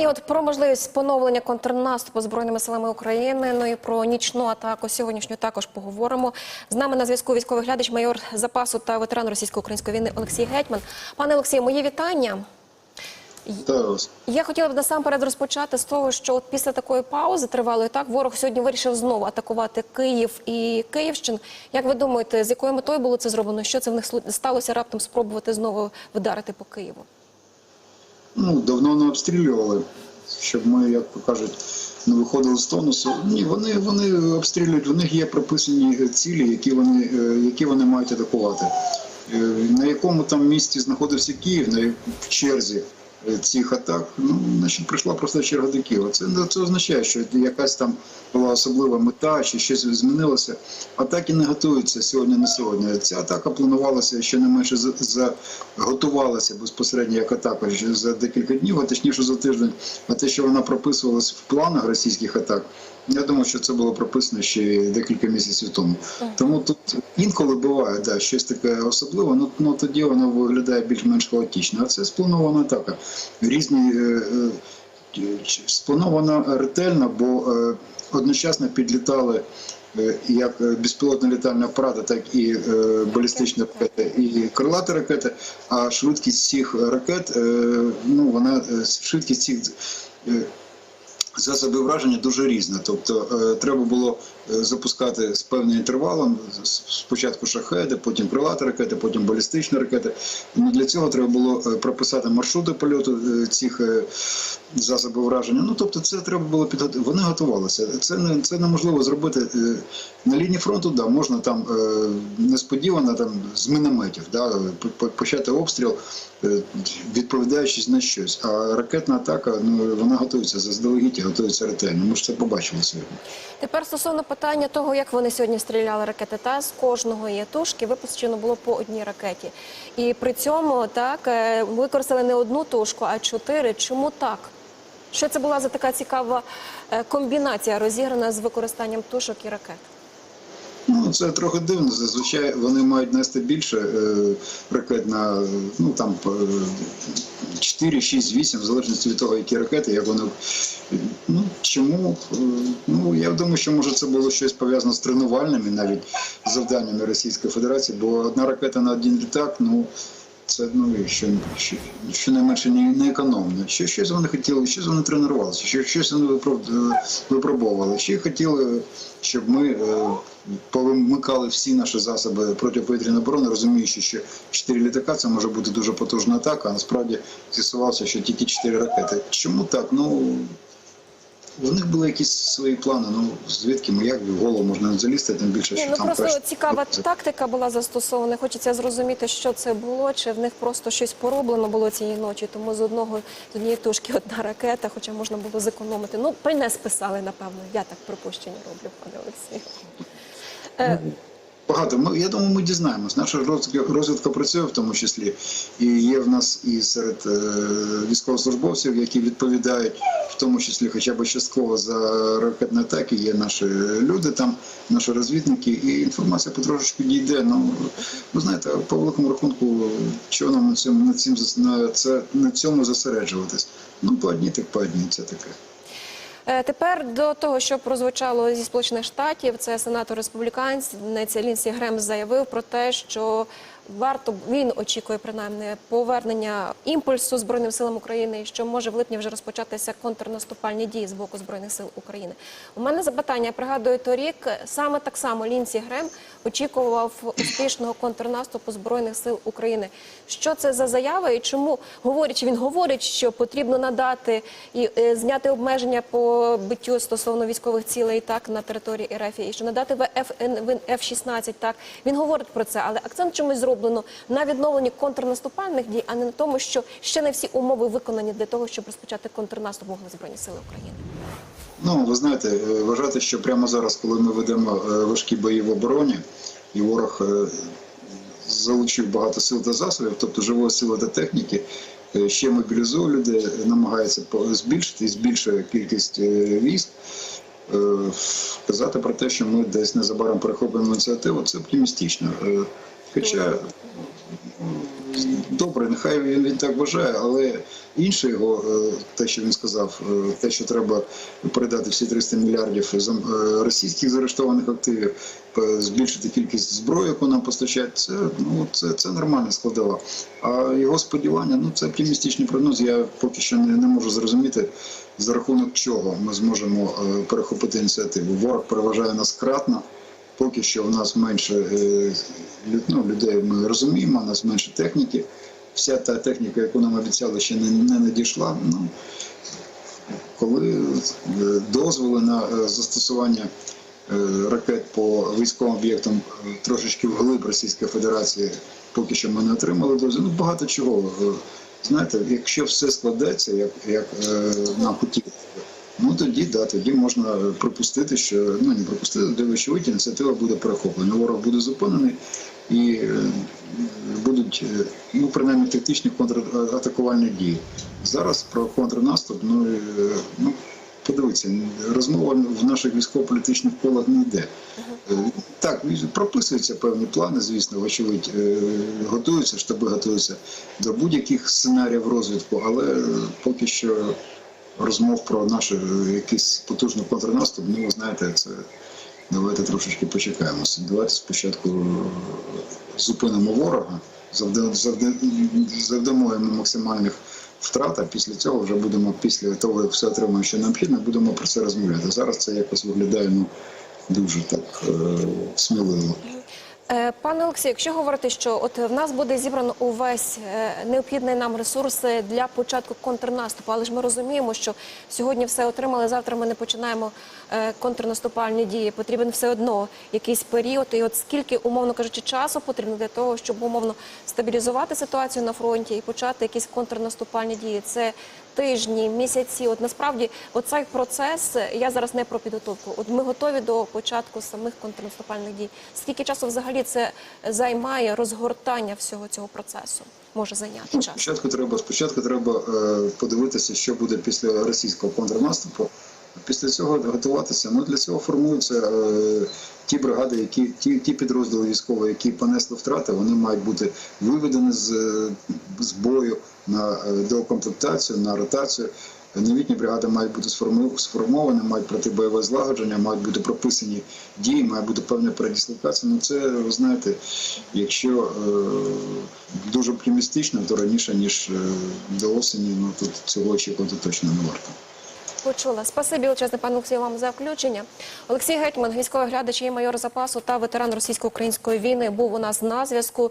І от про можливість поновлення контрнаступу збройними силами України. Ну і про нічну атаку сьогоднішню також поговоримо. З нами на зв'язку військовий глядач, майор запасу та ветеран російсько-української війни Олексій Гетьман. Пане Олексію, мої вітання. Я хотіла б насамперед розпочати з того, що от після такої паузи тривалої так ворог сьогодні вирішив знову атакувати Київ і Київщину. Як ви думаєте, з якою метою було це зроблено? Що це в них сталося раптом спробувати знову вдарити по Києву? Ну, давно не обстрілювали, щоб ми, як то кажуть, не виходили з тонусу. Ні, вони, вони обстрілюють, в них є прописані цілі, які вони, е, які вони мають атакувати. Е, На якому там місці знаходився Київ, на в черзі цих атак, ну, значить, прийшла просто черга до Києва. Це, це означає, що якась там була особлива мета, чи щось змінилося. Атаки не готуються сьогодні на сьогодні. Ця атака планувалася ще не менше за, за безпосередньо як атака за декілька днів, а точніше за тиждень. А те, що вона прописувалась в планах російських атак, я думаю, що це було прописано ще декілька місяців тому. Тому тут інколи буває да, щось таке особливе, ну, ну тоді воно виглядає більш-менш хаотично. А це спланована атака. Різні е, е, спланована ретельно, бо е, одночасно підлітали. Як безпілотна літальна апарата, так і е, балістичні ракети, і крилаті ракети. А швидкість цих ракет, е, ну вона швидкість цих засоби враження дуже різна. Тобто е, треба було е, запускати з певним інтервалом. Спочатку шахеди, потім крилаті ракети, потім балістичні ракети. Ну, для цього треба було е, прописати маршрути польоту цих засобів враження. Ну тобто, це треба було підготувати. Вони готувалися. Це не це неможливо зробити на лінії фронту. Да, можна там несподівано там з мінометів, да, по- по- почати обстріл, відповідаючись на щось. А ракетна атака, ну вона готується заздалегідь, і готується ретельно. Ми ж це побачили сьогодні. Тепер стосовно питання того, як вони сьогодні стріляли ракети, та з кожного ятушки тушки випущено було по одній ракеті. І при цьому так е, використали не одну тушку, а чотири. Чому так? Що це була за така цікава е, комбінація розіграна з використанням тушок і ракет? Ну, це трохи дивно. Зазвичай вони мають нести більше е, на ну там е, 4, 6, 8, в залежності від того, які ракети, як вони. Ну чому? Е, Ну я думаю, що може це було щось пов'язане з тренувальними навіть завданнями Російської Федерації, бо одна ракета на один літак, ну. Це ну що, що, що найменше не, не економно. Що щось вони хотіли, щось вони тренувалися, що щось вони випроб- е. Ще хотіли, щоб ми е, повимикали всі наші засоби протиповітряної оборони, розуміючи, що чотири літака це може бути дуже потужна атака. А насправді з'ясувалося, що тільки чотири ракети. Чому так? Ну у них були якісь свої плани. Ну звідки ми як в голову можна залізти, тим більше, Ні, що ну там просто перш- цікава тактика була застосована. Хочеться зрозуміти, що це було, чи в них просто щось пороблено було цієї ночі. Тому з одного з однієї тушки одна ракета, хоча можна було зекономити. Ну, при не списали, напевно. Я так припущення роблю, пане Олексію. Е, Багато. Ми, я думаю, ми дізнаємось. Наша розвідка, розвідка працює в тому числі. І є в нас і серед е, військовослужбовців, які відповідають, в тому числі хоча б частково за ракетні атаки, є наші люди там, наші розвідники, і інформація потрошечку дійде. Ну, ви знаєте, по великому рахунку, чого нам на цьому, на, цим, на, це, на цьому зосереджуватись? Ну, по одній, так по одній, це таке. Е, Тепер до того, що прозвучало зі сполучених штатів, це сенатор республіканець Лінсі Грем заявив про те, що варто він очікує принаймні повернення імпульсу збройним силам України, що може в липні вже розпочатися контрнаступальні дії з боку збройних сил України. У мене запитання. Я пригадую торік саме так само Лінсі Грем очікував успішного контрнаступу збройних сил України. Що це за заява і чому говорячи, він говорить, що потрібно надати і е, зняти обмеження по биттю стосовно військових цілей так на території РФ, і що надати ВФ F-16, так він говорить про це, але акцент чомусь зроблено на відновленні контрнаступальних дій, а не на тому, що ще не всі умови виконані для того, щоб розпочати контрнаступ могли збройні сили України. Ну, ви знаєте, е, вважати, що прямо зараз, коли ми ведемо е, важкі бої в обороні, і ворог е, залучив багато сил та засобів, тобто живої сили та техніки, ще мобілізує людей, намагається збільшити і збільшує кількість військ. Казати про те, що ми десь незабаром перехопимо ініціативу, це оптимістично. Хоча добре, нехай він, він так вважає, але інше його, е, те, що він сказав, е, те, що треба передати всі 300 мільярдів е, російських заарештованих активів, збільшити кількість зброї, яку нам постачають, це, ну, це, це нормальна складова. А його сподівання, ну це оптимістичний прогноз. Я поки що не, не можу зрозуміти, за рахунок чого ми зможемо перехопити ініціативу. Ворог переважає нас кратно. Поки що в нас менше е, ну, людей ми розуміємо, у нас менше техніки. Вся та техніка, яку нам обіцяли, ще не, не надійшла. Ну, коли е, дозволи на е, застосування ракет по військовим об'єктам трошечки вглиб Російської Федерації, поки що ми не отримали дозвіл. Ну, багато чого. Знаєте, якщо все складеться, як, як нам хотілося, Ну тоді да, тоді можна припустити, що ну не припустити, де вочевидь ініціатива буде перехоплена. Ворог буде зупинений і е, будуть е, ну принаймні тактичні контратакувальні дії. Зараз про контрнаступ, ну, е, ну подивіться, розмова в наших військово-політичних колах не йде. Так, прописуються певні плани, звісно, вочевидь, готуються, штаби готуються до будь-яких сценаріїв розвитку, але поки що розмов про наш е, якийсь потужний контрнаступ, ну ви знаєте, це давайте трошечки почекаємося. Давайте спочатку е, зупинимо ворога, завда- завда- завдамо йому максимальних втрат, а після цього вже будемо, після того, як все отримаємо, що необхідно, будемо про це розмовляти. Зараз це якось виглядає ну, дуже так е, сміливо. Е, Пане Олексію, якщо говорити, що от в нас буде зібрано увесь е, необхідний нам ресурс е, для початку контрнаступу, але ж ми розуміємо, що сьогодні все отримали, завтра ми не починаємо е, контрнаступальні дії. Потрібен все одно якийсь період. І от скільки, умовно кажучи, часу потрібно для того, щоб умовно стабілізувати ситуацію на фронті і почати якісь контрнаступальні дії? Це тижні, місяці. От насправді, оцей процес я зараз не про підготовку. От ми готові до початку самих контрнаступальних дій. Скільки часу взагалі це займає розгортання всього цього процесу? Може зайняти Ну, час? спочатку треба, спочатку треба е, подивитися, що буде після російського контрнаступу. Після цього готуватися. Ну для цього формуються е, ті бригади, які ті, ті підрозділи військові, які понесли втрати, вони мають бути виведені з, е, з бою на е, доукомплектацію, на ротацію. Новітні бригади мають бути сформовані, мають пройти бойове злагодження, мають бути прописані дії, має бути певна передислокація. Ну це ви знаєте, якщо е, дуже оптимістично, то раніше ніж е, до осені, ну тут цього очікувати точно не варто. Почула. Спасибі величезне, пане Олексію, вам за включення. Олексій Гетьман, військовий глядач і майор запасу та ветеран російсько-української війни, був у нас на зв'язку.